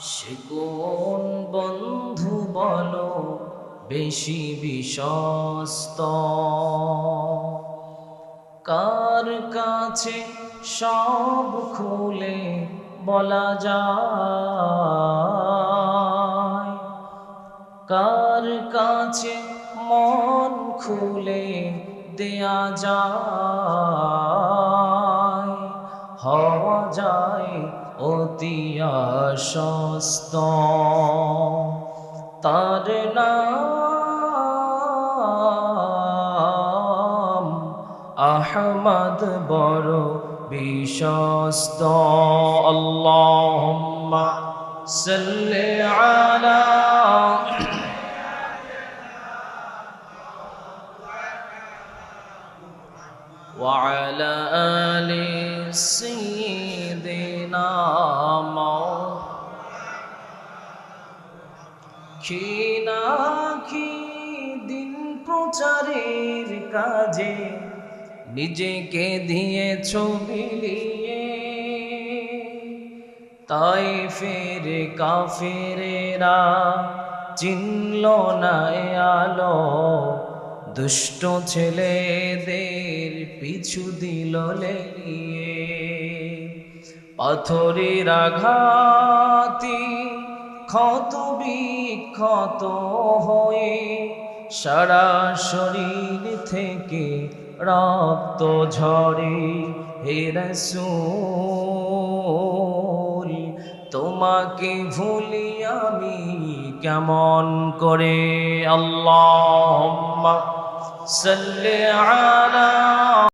সে কোন বন্ধু বলো, বেশি বিশ্বস্ত। কার কাছে সব খুলে বলা যায়? কার কাছে মন খুলে দেয়া যায়? অতি আশ্বস্ত তার নাম আহমদ বড় বিশ্বস্ত আল্লাহুম্মা সাল্লি আলা وعلى آل سيدنا খিনা খি দিন প্রচারের কাজে নিজেকে দিয়ে ছবিলিয়ে তাই ফের কাফেরেরা চিনল না আলো। দুষ্ট ছেলেদের পিছু দিল লেলিয়ে। পাথরের আঘাতি ক্ষত বিক্ষত হয়ে সারা শরীর থেকে রক্ত ঝরে। হে রসূল, তোমাকে ভুলি আমি কেমন করে? আল্লাহ সাল্লি